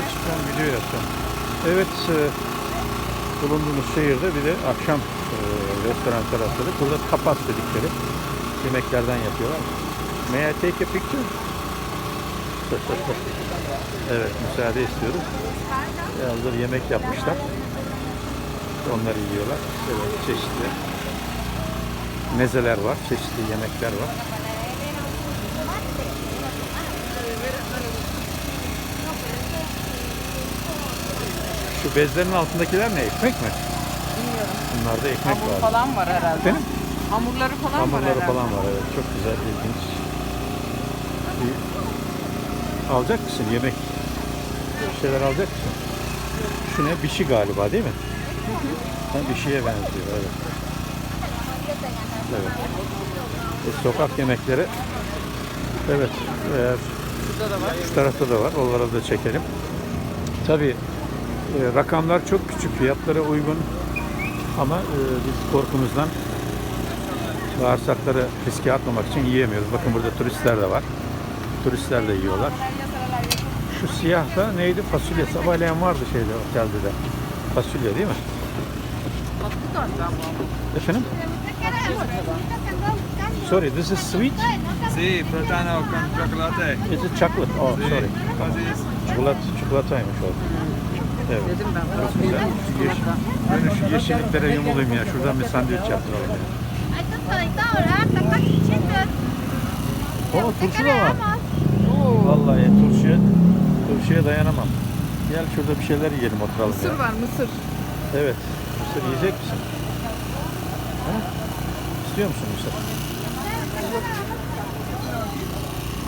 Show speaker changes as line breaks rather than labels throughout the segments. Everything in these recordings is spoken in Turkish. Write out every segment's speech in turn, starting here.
Oraya çıkan video yapacağım. Evet, e, bulunduğumuz şehirde bir de akşam e, restoran tarafları. Burada tapas dedikleri yemeklerden yapıyorlar. May I take a picture? evet, müsaade istiyoruz. Hazır yemek yapmışlar. Onları yiyorlar. Evet, çeşitli mezeler var, çeşitli yemekler var. Şu bezlerin altındakiler ne? Ekmek mi?
Bilmiyorum.
Bunlarda ekmek
Hamur
var.
falan var herhalde.
Efendim?
Hamurları falan var
Hamurları
herhalde.
falan var evet. Çok güzel, ilginç. Bir... Alacak mısın yemek? Bir şeyler alacak mısın? Şu ne? Bişi galiba değil mi? Ha, bişiye benziyor evet. Evet. E, sokak yemekleri. Evet. Eğer
Şurada da var.
şu tarafta da var. Onlara da çekelim. Tabii e, rakamlar çok küçük. Fiyatlara uygun. Ama e, biz korkumuzdan bağırsakları riske atmamak için yiyemiyoruz. Bakın burada turistler de var. Turistler de yiyorlar. Şu siyah da neydi? Fasulye. Sabahleyin vardı şeyde otelde de. Fasulye değil mi? Efendim? Sorry, this is sweet?
Sí, plátano con chocolate.
Is it chocolate? Oh, sorry. Tamam. Çikolat, çikolataymış o. Evet.
Dedim ben.
Çok güzel. Yeşil, böyle şu yeşilliklere yumulayım ya. Şuradan bir sandviç yaptıralım? Oo, turşu da var. Vallahi turşuya, turşuya dayanamam. Gel şurada bir şeyler yiyelim oturalım
Mısır
ya.
var mısır.
Evet. Mısır yiyecek misin? Ha? İstiyor musun mısır?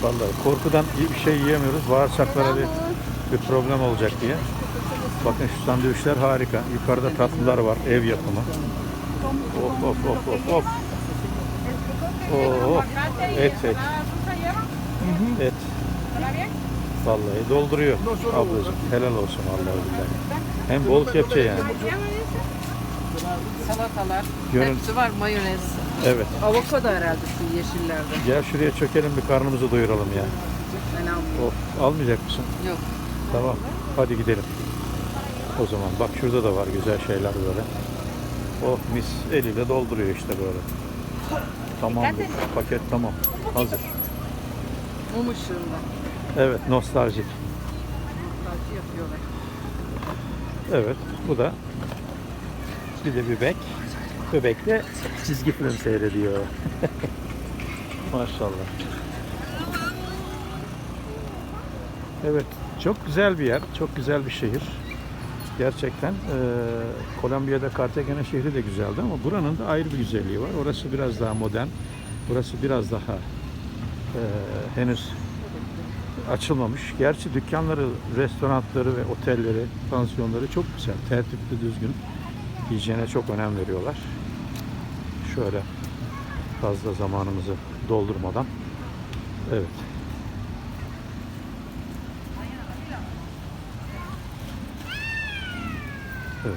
Vallahi korkudan bir şey yiyemiyoruz. Bağırsaklara bir, bir problem olacak diye. Bakın şu sandviçler harika. Yukarıda tatlılar var. Ev yapımı. Of of of of of. Oh, et et. Et. Vallahi dolduruyor ablacığım. Helal olsun vallahi billahi. Hem bol kepçe yani.
Salatalar.
Görün-
Hepsi var mayonez.
Evet.
Avokado herhalde şu yeşillerde.
Gel şuraya çökelim bir karnımızı doyuralım ya.
Ben.
Of, almayacak mısın?
Yok.
Tamam. Hadi gidelim. O zaman bak şurada da var güzel şeyler böyle. Oh mis eliyle dolduruyor işte böyle. Tamam bu paket tamam. Hazır.
Mum ışığında.
Evet nostaljik.
Belki yapıyorlar.
Evet bu da bir de bebek. Bebek de çizgi film seyrediyor. Maşallah. Evet çok güzel bir yer. Çok güzel bir şehir. Gerçekten eee Kolombiya'da Cartagena şehri de güzeldi ama buranın da ayrı bir güzelliği var. Orası biraz daha modern. Burası biraz daha eee, henüz açılmamış. Gerçi dükkanları, restoranları ve otelleri, pansiyonları çok güzel. Tertipli, düzgün. Hijyene çok önem veriyorlar. Şöyle fazla zamanımızı doldurmadan. Evet. Evet.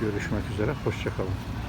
Görüşmek üzere. Hoşçakalın.